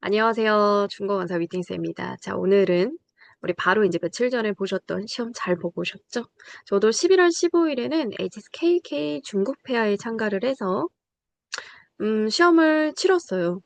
안녕하세요. 중고강사 미팅쌤입니다. 자, 오늘은 우리 바로 이제 며칠 전에 보셨던 시험 잘 보고 오셨죠? 저도 11월 15일에는 HSKK 중국 페어에 참가를 해서 음, 시험을 치렀어요.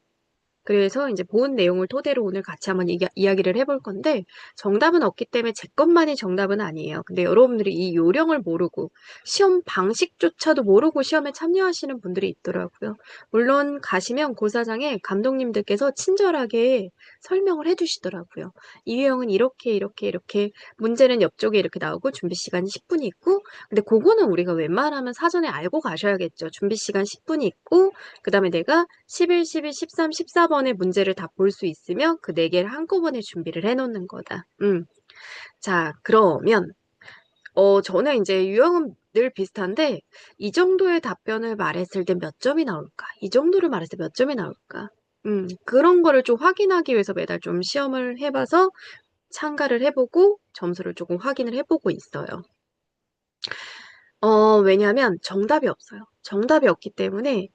그래서 이제 본 내용을 토대로 오늘 같이 한번 이야, 이야기를 해볼 건데 정답은 없기 때문에 제 것만이 정답은 아니에요. 근데 여러분들이 이 요령을 모르고 시험 방식조차도 모르고 시험에 참여하시는 분들이 있더라고요. 물론 가시면 고사장에 감독님들께서 친절하게 설명을 해주시더라고요. 이 유형은 이렇게 이렇게 이렇게 문제는 옆쪽에 이렇게 나오고 준비 시간이 10분이 있고 근데 그거는 우리가 웬만하면 사전에 알고 가셔야겠죠. 준비 시간 10분이 있고 그 다음에 내가 11, 12, 13, 14 번의 문제를 다 볼 수 있으면 그 네 개를 한꺼번에 준비를 해 놓는 거다. 음. 자, 그러면 어, 저는 이제 유형은 늘 비슷한데 이 정도의 답변을 말했을 때 몇 점이 나올까? 이 정도를 말했을 때 몇 점이 나올까? 음, 그런 거를 좀 확인하기 위해서 매달 좀 시험을 해봐서 참가를 해보고 점수를 조금 확인을 해보고 있어요. 어, 왜냐하면 정답이 없어요. 정답이 없기 때문에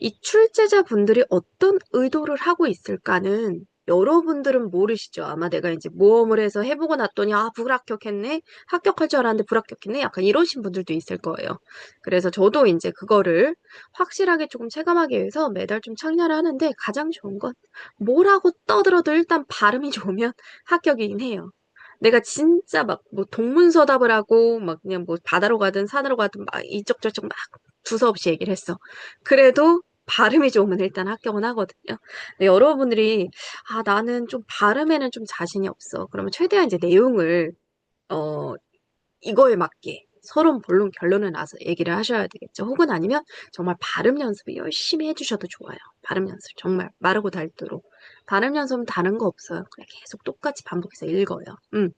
이 출제자분들이 어떤 의도를 하고 있을까는 여러분들은 모르시죠. 아마 내가 이제 모험을 해서 해보고 났더니 아 불합격했네. 합격할 줄 알았는데 불합격했네. 약간 이러신 분들도 있을 거예요. 그래서 저도 이제 그거를 확실하게 조금 체감하기 위해서 매달 좀 참여를 하는데 가장 좋은 건 뭐라고 떠들어도 일단 발음이 좋으면 합격이긴 해요. 내가 진짜 막 뭐 동문서답을 하고 막 그냥 뭐 바다로 가든 산으로 가든 막 이쪽 저쪽 막 두서없이 얘기를 했어. 그래도 발음이 좋으면 일단 합격은 하거든요. 근데 여러분들이 아 나는 좀 발음에는 좀 자신이 없어. 그러면 최대한 이제 내용을 어 이거에 맞게 서론, 본론, 결론을 나서 얘기를 하셔야 되겠죠. 혹은 아니면 정말 발음 연습을 열심히 해주셔도 좋아요. 발음 연습 정말 마르고 닳도록. 발음 연습은 다른 거 없어요. 그냥 계속 똑같이 반복해서 읽어요. 음.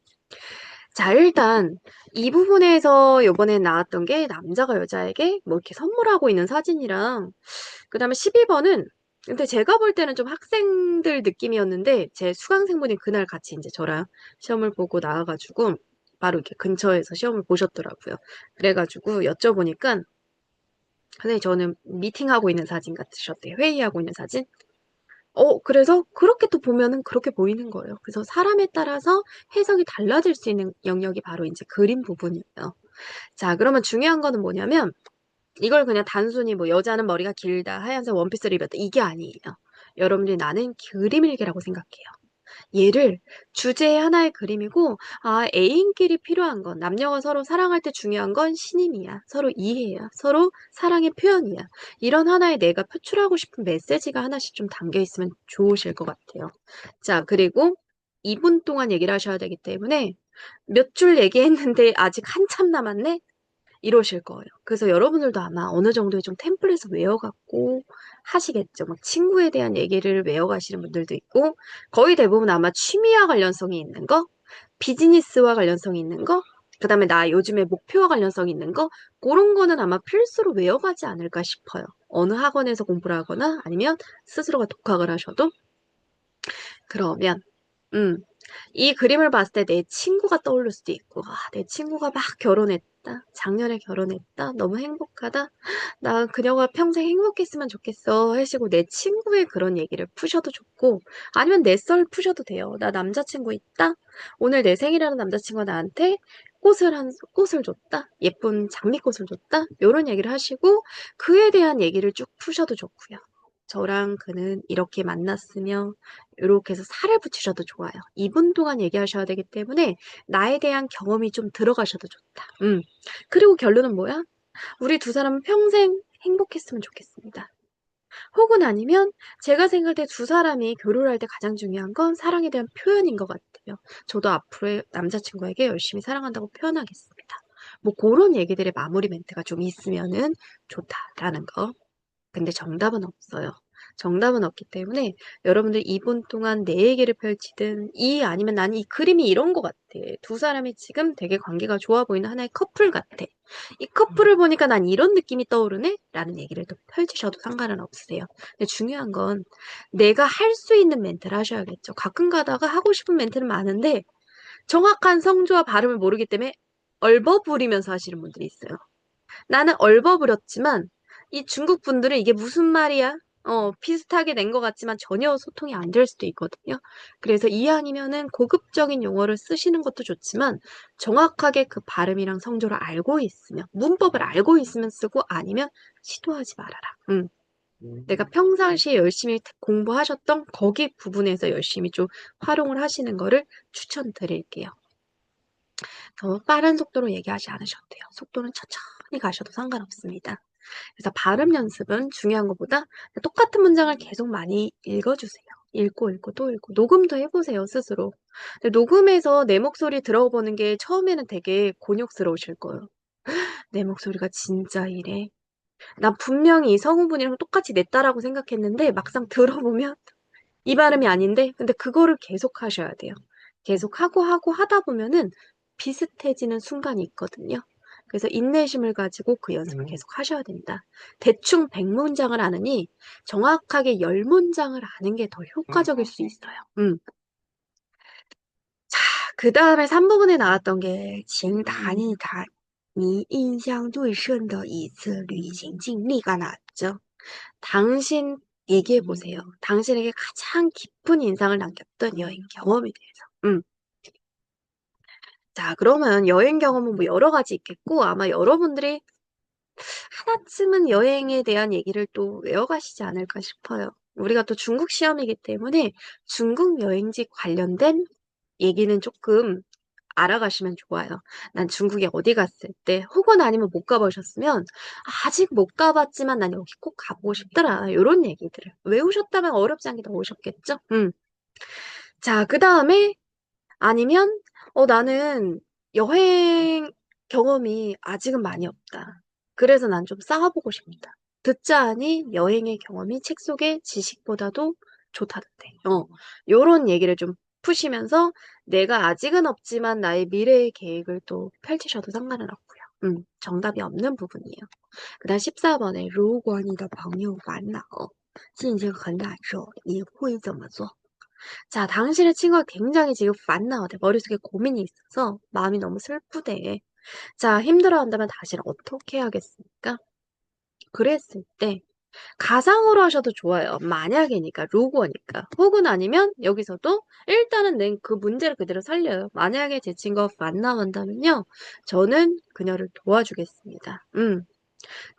자, 일단 이 부분에서 요번에 나왔던 게 남자가 여자에게 뭐 이렇게 선물하고 있는 사진이랑 그 다음에 12번은 근데 제가 볼 때는 좀 학생들 느낌이었는데 제 수강생분이 그날 같이 이제 저랑 시험을 보고 나와가지고 바로 이렇게 근처에서 시험을 보셨더라고요. 그래가지고 여쭤보니까 선생님 저는 미팅하고 있는 사진 같으셨대요. 회의하고 있는 사진. 어, 그래서 그렇게 또 보면은 그렇게 보이는 거예요. 그래서 사람에 따라서 해석이 달라질 수 있는 영역이 바로 이제 그림 부분이에요. 자, 그러면 중요한 거는 뭐냐면 이걸 그냥 단순히 뭐 여자는 머리가 길다, 하얀색 원피스를 입었다 이게 아니에요. 여러분들이 나는 그림일기라고 생각해요. 얘를 주제의 하나의 그림이고 아 애인끼리 필요한 건 남녀가 서로 사랑할 때 중요한 건 신임이야. 서로 이해야. 서로 사랑의 표현이야. 이런 하나의 내가 표출하고 싶은 메시지가 하나씩 좀 담겨 있으면 좋으실 것 같아요. 자 그리고 2분 동안 얘기를 하셔야 되기 때문에 몇 줄 얘기했는데 아직 한참 남았네? 이러실 거예요. 그래서 여러분들도 아마 어느 정도의 좀 템플릿을 외워갖고 하시겠죠. 막 친구에 대한 얘기를 외워가시는 분들도 있고 거의 대부분 아마 취미와 관련성이 있는 거, 비즈니스와 관련성이 있는 거, 그 다음에 나 요즘에 목표와 관련성이 있는 거 그런 거는 아마 필수로 외워가지 않을까 싶어요. 어느 학원에서 공부를 하거나 아니면 스스로가 독학을 하셔도 그러면 음, 이 그림을 봤을 때 내 친구가 떠오를 수도 있고, 아, 내 친구가 막 결혼했다. 작년에 결혼했다. 너무 행복하다. 나 그녀가 평생 행복했으면 좋겠어. 하시고 내 친구의 그런 얘기를 푸셔도 좋고, 아니면 내 썰 푸셔도 돼요. 나 남자친구 있다. 오늘 내 생일하는 남자친구가 나한테 꽃을 한, 꽃을 줬다. 예쁜 장미꽃을 줬다. 이런 얘기를 하시고, 그에 대한 얘기를 쭉 푸셔도 좋고요. 저랑 그는 이렇게 만났으며 이렇게 해서 살을 붙이셔도 좋아요. 2분 동안 얘기하셔야 되기 때문에 나에 대한 경험이 좀 들어가셔도 좋다. 음. 그리고 결론은 뭐야? 우리 두 사람은 평생 행복했으면 좋겠습니다. 혹은 아니면 제가 생각할 때 두 사람이 교류할 때 가장 중요한 건 사랑에 대한 표현인 것 같아요. 저도 앞으로 남자친구에게 열심히 사랑한다고 표현하겠습니다. 뭐 그런 얘기들의 마무리 멘트가 좀 있으면은 좋다라는 거. 근데 정답은 없어요. 정답은 없기 때문에 여러분들 2분 동안 내 얘기를 펼치든 이 아니면 나는 이 그림이 이런 것 같아. 두 사람이 지금 되게 관계가 좋아 보이는 하나의 커플 같아. 이 커플을 보니까 난 이런 느낌이 떠오르네? 라는 얘기를 또 펼치셔도 상관은 없으세요. 근데 중요한 건 내가 할 수 있는 멘트를 하셔야겠죠. 가끔 가다가 하고 싶은 멘트는 많은데 정확한 성조와 발음을 모르기 때문에 얼버무리면서 하시는 분들이 있어요. 나는 얼버무렸지만 이 중국 분들은 이게 무슨 말이야? 어, 비슷하게 낸 것 같지만 전혀 소통이 안 될 수도 있거든요. 그래서 이왕이면은 고급적인 용어를 쓰시는 것도 좋지만 정확하게 그 발음이랑 성조를 알고 있으면, 문법을 알고 있으면 쓰고 아니면 시도하지 말아라. 음. 내가 평상시에 열심히 공부하셨던 거기 부분에서 열심히 좀 활용을 하시는 거를 추천드릴게요. 더 빠른 속도로 얘기하지 않으셔도 돼요. 속도는 천천히 가셔도 상관없습니다. 그래서 발음 연습은 중요한 것보다 똑같은 문장을 계속 많이 읽어주세요. 읽고 읽고 또 읽고 녹음도 해보세요 스스로. 녹음해서 내 목소리 들어보는 게 처음에는 되게 곤욕스러우실 거예요. 내 목소리가 진짜 이래. 나 분명히 이 성우분이랑 똑같이 냈다라고 생각했는데 막상 들어보면 이 발음이 아닌데 근데 그거를 계속 하셔야 돼요. 계속 하고 하고 하다 보면은 비슷해지는 순간이 있거든요. 그래서 인내심을 가지고 그 연습을 음. 계속 하셔야 된다. 대충 100문장을 아느니 정확하게 10문장을 아는 게 더 효과적일 수 있어요. 음. 자, 그 다음에 3부분에 나왔던 게, 请谈一谈你印象最深的一次旅行经历가 나왔죠. 당신 얘기해 보세요. 당신에게 가장 깊은 인상을 남겼던 여행 경험에 대해서. 음. 자, 그러면 여행 경험은 뭐 여러 가지 있겠고, 아마 여러분들이 하나쯤은 여행에 대한 얘기를 또 외워가시지 않을까 싶어요. 우리가 또 중국 시험이기 때문에 중국 여행지 관련된 얘기는 조금 알아가시면 좋아요. 난 중국에 어디 갔을 때, 혹은 아니면 못 가보셨으면, 아직 못 가봤지만 난 여기 꼭 가보고 싶더라. 이런 얘기들을. 외우셨다면 어렵지 않게 나오셨겠죠? 음. 자, 그 다음에, 아니면, 어, 나는 여행 경험이 아직은 많이 없다. 그래서 난 좀 쌓아보고 싶다. 듣자 하니 여행의 경험이 책 속의 지식보다도 좋다던데. 어, 요런 얘기를 좀 푸시면서 내가 아직은 없지만 나의 미래의 계획을 또 펼치셔도 상관은 없고요. 음, 정답이 없는 부분이에요. 그 다음 14번에 如果你的朋友烦恼心情很难受你会怎么做 자, 당신의 친구가 굉장히 지금烦恼돼. 머릿속에 고민이 있어서 마음이 너무 슬프대. 자, 힘들어한다면 당신은 어떻게 하겠습니까? 그랬을 때 가상으로 하셔도 좋아요. 만약이니까, 루거니까. 혹은 아니면 여기서도 일단은 낸 그 문제를 그대로 살려요. 만약에 제 친구가 만나본다면요. 저는 그녀를 도와주겠습니다. 음.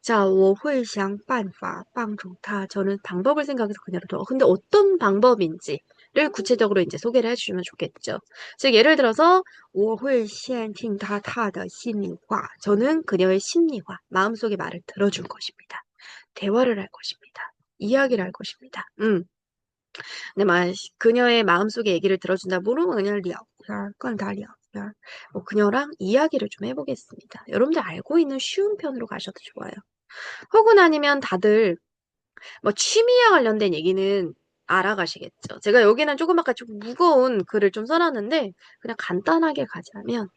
자, 我会想办法帮助他. 저는 방법을 생각해서 그녀를 도와. 근데 어떤 방법인지 를 구체적으로 이제 소개를 해주시면 좋겠죠. 즉, 예를 들어서, 我会先听他他的心里话. 저는 그녀의 심리화, 마음속의 말을 들어줄 것입니다. 대화를 할 것입니다. 이야기를 할 것입니다. 음. 근데 막 그녀의 마음속의 얘기를 들어준다. 모르면 그냥 리얼, 그건 다 리얼. 뭐 그녀랑 이야기를 좀 해보겠습니다. 여러분들 알고 있는 쉬운 편으로 가셔도 좋아요. 혹은 아니면 다들 뭐 취미와 관련된 얘기는 알아가시겠죠. 제가 여기는 조금 아까 좀 무거운 글을 좀 써놨는데 그냥 간단하게 가자면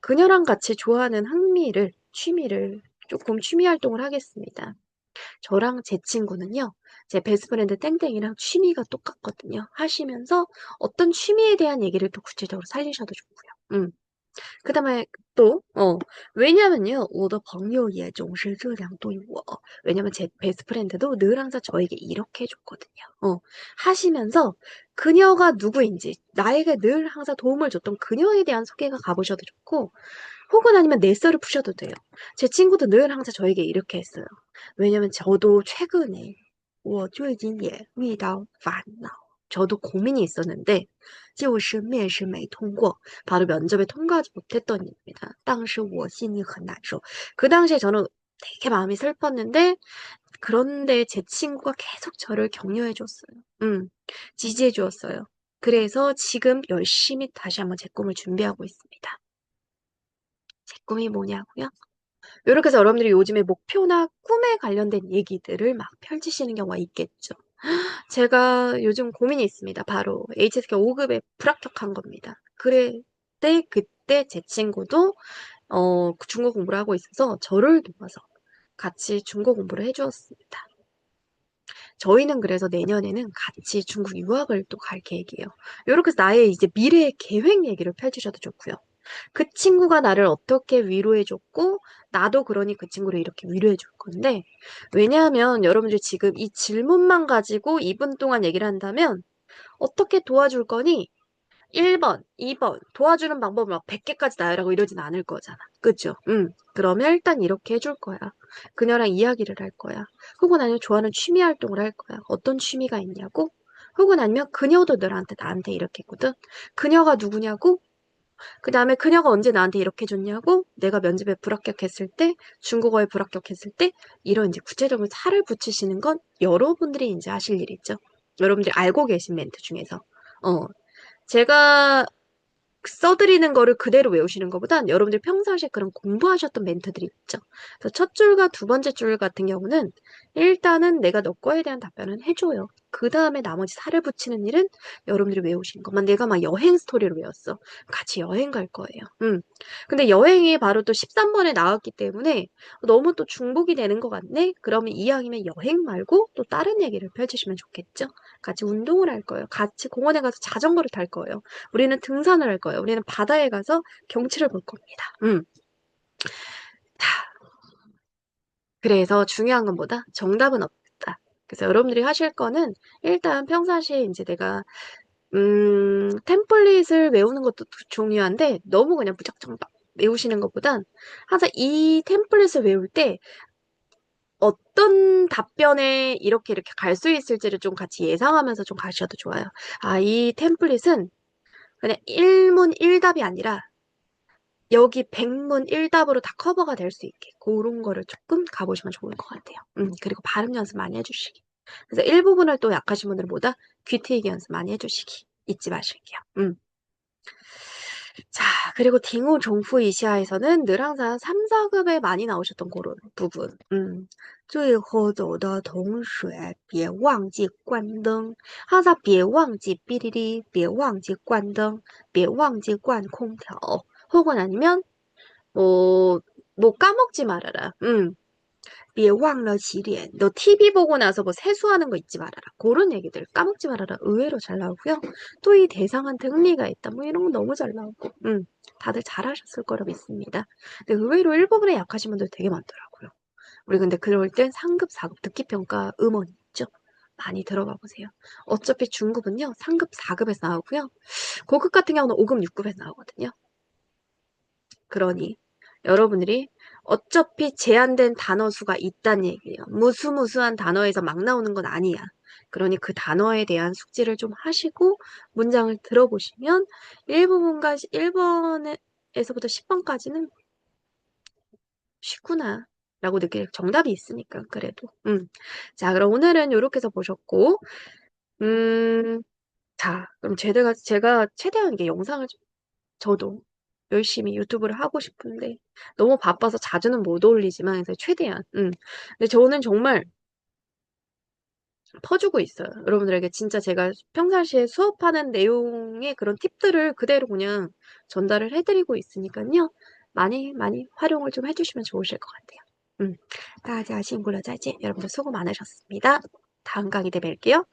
그녀랑 같이 좋아하는 흥미를, 취미를 조금 취미 활동을 하겠습니다. 저랑 제 친구는요, 제 베스트프렌드 땡땡이랑 취미가 똑같거든요. 하시면서 어떤 취미에 대한 얘기를 또 구체적으로 살리셔도 좋고요. 음. 그 다음에 또, 어, 왜냐면요, 我的朋友也总是这样对我. 왜냐면 제 베스트프렌드도 늘 항상 저에게 이렇게 해줬거든요. 어, 하시면서 그녀가 누구인지, 나에게 늘 항상 도움을 줬던 그녀에 대한 소개가 가보셔도 좋고, 혹은 아니면 내 썰을 푸셔도 돼요. 제 친구도 늘 항상 저에게 이렇게 했어요. 왜냐면 저도 최근에 我最近也遇到烦恼. 저도 고민이 있었는데 就是面试没通过. 바로 면접에 통과하지 못했던 일입니다. 当时我心里很难受. 그 당시에 저는 되게 마음이 슬펐는데 그런데 제 친구가 계속 저를 격려해 줬어요. 음, 지지해 주었어요. 그래서 지금 열심히 다시 한번 제 꿈을 준비하고 있습니다. 제 꿈이 뭐냐고요? 이렇게 해서 여러분들이 요즘에 목표나 꿈에 관련된 얘기들을 막 펼치시는 경우가 있겠죠. 제가 요즘 고민이 있습니다. 바로 HSK 5급에 불합격한 겁니다. 그래, 때, 그때 제 친구도, 어, 중국 공부를 하고 있어서 저를 도와서 같이 중국 공부를 해주었습니다. 저희는 그래서 내년에는 같이 중국 유학을 또 갈 계획이에요. 이렇게 해서 나의 이제 미래의 계획 얘기를 펼치셔도 좋고요. 그 친구가 나를 어떻게 위로해줬고, 나도 그러니 그 친구를 이렇게 위로해줄 건데, 왜냐하면 여러분들 지금 이 질문만 가지고 2분 동안 얘기를 한다면, 어떻게 도와줄 거니? 1번, 2번, 도와주는 방법을 막 100개까지 나열하고 이러진 않을 거잖아. 그죠? 응. 그러면 일단 이렇게 해줄 거야. 그녀랑 이야기를 할 거야. 혹은 아니면 좋아하는 취미 활동을 할 거야. 어떤 취미가 있냐고? 혹은 아니면 그녀도 너한테 나한테 이렇게 했거든. 그녀가 누구냐고? 그 다음에 그녀가 언제 나한테 이렇게 해줬냐고? 내가 면접에 불합격했을 때, 중국어에 불합격했을 때, 이런 이제 구체적으로 살을 붙이시는 건 여러분들이 이제 하실 일이죠. 여러분들이 알고 계신 멘트 중에서. 어, 제가 써드리는 거를 그대로 외우시는 것보단 여러분들 평상시에 그런 공부하셨던 멘트들이 있죠. 그래서 첫 줄과 두 번째 줄 같은 경우는 일단은 내가 너 거에 대한 답변은 해줘요. 그 다음에 나머지 살을 붙이는 일은 여러분들이 외우시는 것만 내가 막 여행 스토리를 외웠어. 같이 여행 갈 거예요. 음. 근데 여행이 바로 또 13번에 나왔기 때문에 너무 또 중복이 되는 것 같네? 그러면 이왕이면 여행 말고 또 다른 얘기를 펼치시면 좋겠죠? 같이 운동을 할 거예요. 같이 공원에 가서 자전거를 탈 거예요. 우리는 등산을 할 거예요. 우리는 바다에 가서 경치를 볼 겁니다. 음. 자, 그래서 중요한 건 뭐다? 정답은 없다. 그래서 여러분들이 하실 거는 일단 평상시에 이제 내가 음, 템플릿을 외우는 것도 중요한데 너무 그냥 무작정 막 외우시는 것보단 항상 이 템플릿을 외울 때 어떤 답변에 이렇게 이렇게 갈 수 있을지를 좀 같이 예상하면서 좀 가셔도 좋아요. 아, 이 템플릿은 그냥 1문 1답이 아니라 여기 100문 1답으로 다 커버가 될 수 있게 그런 거를 조금 가보시면 좋을 것 같아요. 음, 그리고 발음 연습 많이 해주시기. 그래서 일부분을 또 약하신 분들은 뭐다? 귀트이기 연습 많이 해주시기. 잊지 마실게요. 음. 자, 그리고 딩우 종프 이시아에서는 늘 항상 3, 4급에 많이 나오셨던 그런 부분. 음. 最后走的同学别忘记关灯 항상 别忘记 삐리리 别忘记关灯别忘记关空调 혹은 아니면 뭐, 뭐 까먹지 말아라. 음. 别忘了洗脸. 너 TV 보고 나서 뭐 세수하는 거 잊지 말아라. 그런 얘기들 까먹지 말아라. 의외로 잘 나오고요. 또 이 대상한테 흥미가 있다. 뭐 이런 거 너무 잘 나오고. 음, 다들 잘하셨을 거라 믿습니다. 근데 의외로 일부분에 약하신 분들 되게 많더라고요. 우리 근데 그럴 땐 상급, 4급 듣기평가 음원 있죠? 많이 들어가 보세요. 어차피 중급은요, 상급, 4급에서 나오고요. 고급 같은 경우는 5급, 6급에서 나오거든요. 그러니 여러분들이 어차피 제한된 단어 수가 있단 얘기예요. 무수무수한 단어에서 막 나오는 건 아니야. 그러니 그 단어에 대한 숙지를 좀 하시고 문장을 들어보시면 1부분까지 1번에서부터 10번까지는 쉽구나 라고 느낄 정답이 있으니까 그래도 음. 자 그럼 오늘은 이렇게 해서 보셨고 음, 자 그럼 제가 제가 최대한 이게 영상을 좀, 저도 열심히 유튜브를 하고 싶은데 너무 바빠서 자주는 못 올리지만 그래서 최대한 음. 근데 저는 정말 퍼주고 있어요. 여러분들에게 진짜 제가 평상시에 수업하는 내용의 그런 팁들을 그대로 그냥 전달을 해드리고 있으니까요. 많이 많이 활용을 좀 해주시면 좋으실 것 같아요. 음, 다 이제 아시인 골라자지 여러분들 수고 많으셨습니다. 다음 강의 때 뵐게요.